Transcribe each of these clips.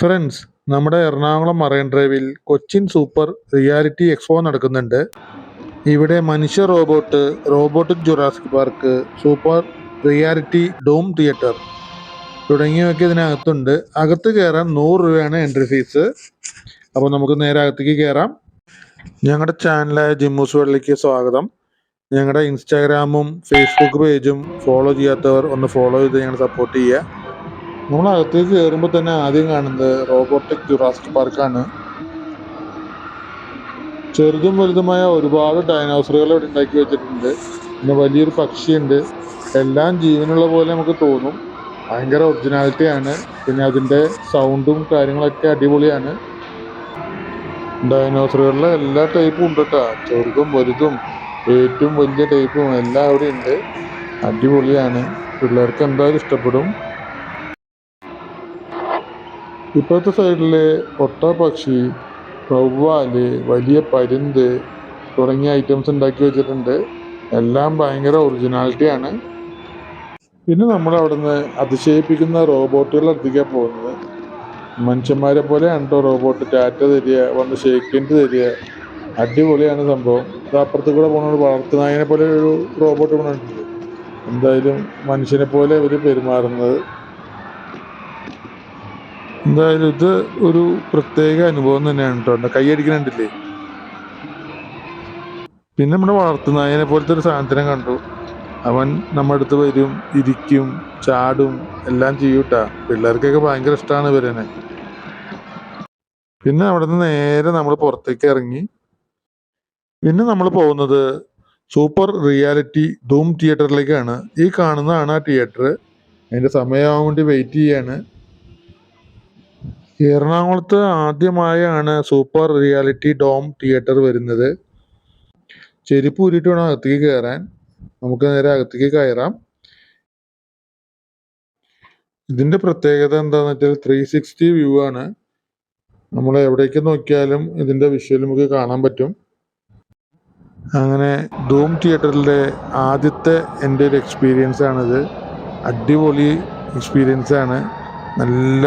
Friends നമ്മുടെ Ernakulam marine ഡ്രൈവിൽ Cochin super reality expo നടക്കുന്നുണ്ട്. ഇവിടെ മനുഷ്യ robot robotic Jurassic park super reality dome theatre തുടങ്ങിയവയൊക്കെ ഇതിനകത്തുണ്ട്. അകത്ത് കയറാൻ നൂറ് രൂപയാണ് എൻട്രി ഫീസ്. അപ്പോൾ നമുക്ക് നേരെ അകത്തേക്ക് കയറാം. ഞങ്ങളുടെ ചാനലായ ജിമ്മൂസ് വേൾഡിലേക്ക് സ്വാഗതം. ഞങ്ങളുടെ ഇൻസ്റ്റാഗ്രാമും ഫേസ്ബുക്ക് പേജും ഫോളോ ചെയ്യാത്തവർ ഒന്ന് ഫോളോ ചെയ്ത് ഞങ്ങൾ സപ്പോർട്ട് ചെയ്യുക. നമ്മൾ അകത്തേക്ക് കയറുമ്പോൾ തന്നെ ആദ്യം കാണുന്നത് റോബോട്ടിക് ജുറാസിക് പാർക്കാണ് ചെറുതും വലുതുമായ ഒരുപാട് ഡൈനോസറുകൾ ഇവിടെ ഉണ്ടാക്കി വെച്ചിട്ടുണ്ട്. പിന്നെ വലിയൊരു പക്ഷിയുണ്ട്. എല്ലാം ജീവനുള്ള പോലെ നമുക്ക് തോന്നും. ഭയങ്കര ഒറിജിനാലിറ്റിയാണ് പിന്നെ അതിന്റെ സൗണ്ടും കാര്യങ്ങളൊക്കെ അടിപൊളിയാണ്. ഡൈനോസറുകളിലെ എല്ലാ ടൈപ്പും ഉണ്ട് കേട്ടോ. ചെറുതും വലുതും ഏറ്റവും വലിയ ടൈപ്പും എല്ലാം അവിടെ ഉണ്ട്. അടിപൊളിയാണ്. പിള്ളേർക്ക് എന്തായാലും ഇഷ്ടപ്പെടും. ഇപ്പോഴത്തെ സൈഡിൽ ഒട്ടപക്ഷി വവ്വാൽ വലിയ പരുന്ത് തുടങ്ങിയ ഐറ്റംസ് ഉണ്ടാക്കി വെച്ചിട്ടുണ്ട്. എല്ലാം ഭയങ്കര ഒറിജിനാലിറ്റി ആണ്. പിന്നെ നമ്മൾ അവിടുന്ന് അതിശയിപ്പിക്കുന്ന റോബോട്ടുകളുടെ അടുത്തേക്കാണ് പോകുന്നത്. മനുഷ്യന്മാരെ പോലെയാണ് കേട്ടോ റോബോട്ട് ടാറ്റ തരിക വന്ന് ഷേക്കിന്റെ തരിക. അടിപൊളിയാണ് സംഭവം. ഇത് അപ്പുറത്ത് കൂടെ പോകുന്ന വളർത്തുനായനെ പോലെ ഒരു റോബോട്ട് ഉണ്ട്. എന്തായാലും മനുഷ്യനെ പോലെ ഇവർ പെരുമാറുന്നത് എന്തായാലും ഇത് ഒരു പ്രത്യേക അനുഭവം തന്നെയാണ് കേട്ടോ. കൈയടിക്കണുണ്ടില്ലേ പിന്നെ നമ്മുടെ വളർത്തുനായനെ പോലത്തെ ഒരു സാധനത്തിനെ കണ്ടു. അവൻ നമ്മുടെ അടുത്ത് വരും ഇരിക്കും ചാടും എല്ലാം ചെയ്യൂട്ടാ പിള്ളേർക്കൊക്കെ ഭയങ്കര ഇഷ്ടമാണ് ഇവരനെ പിന്നെ അവിടെ നിന്ന് നേരെ നമ്മൾ പുറത്തേക്ക് ഇറങ്ങി. പിന്നെ നമ്മൾ പോകുന്നത് സൂപ്പർ റിയാലിറ്റി ഡൂം തിയേറ്ററിലേക്കാണ്. ഈ കാണുന്നതാണ് ആ തിയേറ്റർ. അതിന്റെ സമയമാകാൻ വേണ്ടി വെയിറ്റ് ചെയ്യാണ്. എറണാകുളത്ത് ആദ്യമായാണ് സൂപ്പർ റിയാലിറ്റി ഡോം തിയേറ്റർ വരുന്നത്. ചെരുപ്പ് ഊരിയിട്ട് വേണം അകത്തേക്ക് കയറാൻ നമുക്ക് നേരെ അകത്തേക്ക് കയറാം. ഇതിന്റെ പ്രത്യേകത എന്താന്ന് വെച്ചാൽ ത്രീ സിക്സ്റ്റി വ്യൂ ആണ്. നമ്മൾ എവിടേക്ക് നോക്കിയാലും ഇതിന്റെ വിഷ്വൽ നമുക്ക് കാണാൻ പറ്റും. അങ്ങനെ ധൂം തിയേറ്ററിലെ ആദ്യത്തെ എന്റെ ഒരു എക്സ്പീരിയൻസ് ആണിത്. അടിപൊളി എക്സ്പീരിയൻസ് ആണ്. നല്ല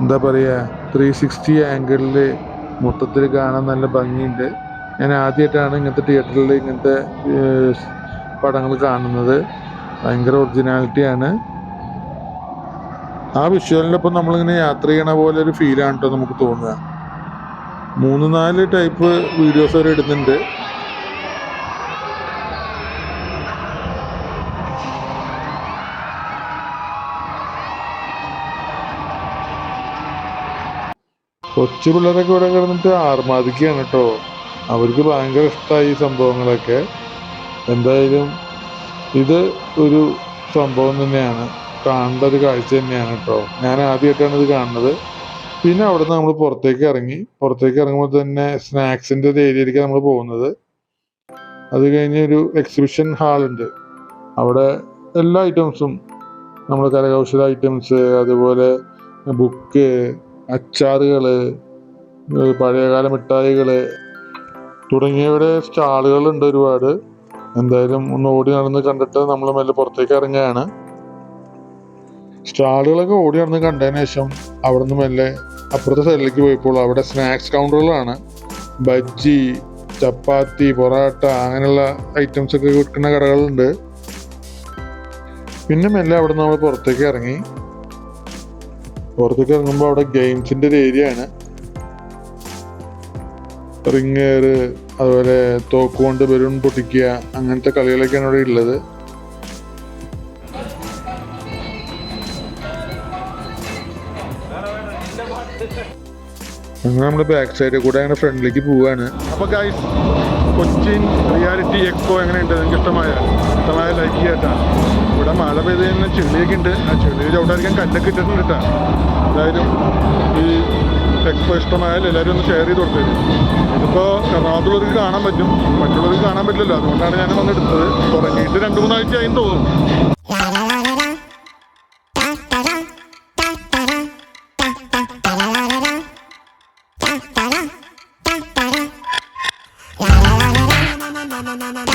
എന്താ പറയുക ത്രീ സിക്സ്റ്റി ആംഗിളിൽ മൊത്തത്തിൽ കാണാൻ നല്ല ഭംഗിയുണ്ട്. ഞാൻ ആദ്യമായിട്ടാണ് ഇങ്ങനത്തെ തിയേറ്ററിൽ ഇങ്ങനത്തെ പടങ്ങൾ കാണുന്നത്. ഭയങ്കര ഒറിജിനാലിറ്റിയാണ് ആ വിഷ്വലിനൊപ്പം നമ്മളിങ്ങനെ യാത്ര ചെയ്യണ പോലെ ഒരു ഫീലാണ് കേട്ടോ നമുക്ക് തോന്നുക. മൂന്ന് നാല് ടൈപ്പ് വീഡിയോസ് അവർ ഇടുന്നുണ്ട്. കൊച്ചു പിള്ളേരൊക്കെ ഇവിടെ കിടന്നിട്ട് ആർമാദിക്കുകയാണ് കേട്ടോ. അവർക്ക് ഭയങ്കര ഇഷ്ടമായി ഈ സംഭവങ്ങളൊക്കെ. എന്തായാലും ഇത് ഒരു സംഭവം തന്നെയാണ്. കാണേണ്ട ഒരു കാഴ്ച തന്നെയാണ് കേട്ടോ. ഞാൻ ആദ്യമായിട്ടാണ് ഇത് കാണുന്നത്. പിന്നെ അവിടെ നിന്ന് നമ്മൾ പുറത്തേക്ക് ഇറങ്ങി. പുറത്തേക്ക് ഇറങ്ങുമ്പോൾ തന്നെ സ്നാക്സിന്റെ ഒരു ഏരിയയിലേക്ക് നമ്മൾ പോകുന്നത്. അത് കഴിഞ്ഞ് ഒരു എക്സിബിഷൻ ഹാളുണ്ട് അവിടെ എല്ലാ ഐറ്റംസും നമ്മൾ കരകൗശല ഐറ്റംസ് അതുപോലെ ബുക്ക് അച്ചാറുകൾ പഴയകാല മിഠായികൾ തുടങ്ങിയവയുടെ സ്റ്റാളുകളുണ്ട് ഒരുപാട്. എന്തായാലും ഒന്ന് ഓടി നടന്ന് കണ്ടിട്ട് നമ്മൾ മെല്ലെ പുറത്തേക്ക് ഇറങ്ങുകയാണ്. സ്റ്റാളുകളൊക്കെ ഓടി നടന്ന് കണ്ടതിന് ശേഷം അവിടെ നിന്ന് മെല്ലെ അപ്പുറത്തെ സൈഡിലേക്ക് പോയപ്പോൾ അവിടെ സ്നാക്സ് കൗണ്ടറുകളാണ്. ബജ്ജി ചപ്പാത്തി പൊറാട്ട അങ്ങനെയുള്ള ഐറ്റംസ് ഒക്കെ വിൽക്കുന്ന കടകളുണ്ട്. പിന്നെ മെല്ലെ അവിടെ നിന്ന് നമ്മൾ പുറത്തേക്ക് ഇറങ്ങി. പുറത്തേക്ക് ഇറങ്ങുമ്പോൾ അവിടെ ഗെയിംസിന്റെ ഒരു ഏരിയ ആണ്. റിങ്ങേർ അതുപോലെ തോക്കുകൊണ്ട് ബലൂൺ പൊട്ടിക്കുക അങ്ങനത്തെ കളികളൊക്കെയാണ് ഇവിടെ ഉള്ളത്. അങ്ങനെ നമ്മൾ ബാക്ക് സൈഡിൽ കൂടെ അങ്ങനെ ഫ്രണ്ടിലേക്ക് പോവാണ്. അപ്പൊ ഗൈസ് കൊച്ചിൻ റിയാലിറ്റി എക്സ്പോ എങ്ങനെയുണ്ട്? നിങ്ങൾക്ക് ഇഷ്ടമായ ഇഷ്ടമായ ലൈക്ക് ചെയ്യാട്ടാ. ഇവിടെ മഴ പെയ്ത് കഴിഞ്ഞാൽ ചെളിയൊക്കെ ഉണ്ട് ആ ചെളി ചവിട്ടായിരിക്കാൻ കല്ലൊക്കെ ഇട്ടിട്ടുണ്ട് കേട്ടാ എന്തായാലും ഈ എക്സ്പോ ഇഷ്ടമായാലും എല്ലാവരും ഒന്ന് ഷെയർ ചെയ്ത് കൊടുത്തത് ഇതിപ്പോൾ എറണാകുളത്തുള്ളവർക്ക് കാണാൻ പറ്റും. മറ്റുള്ളവർക്ക് കാണാൻ പറ്റില്ലല്ലോ. അതുകൊണ്ടാണ് ഞാൻ വന്നെടുത്തത്. തുടങ്ങിയിട്ട് രണ്ട് മൂന്നാഴ്ച ആയി തോന്നുന്നു. na na na na.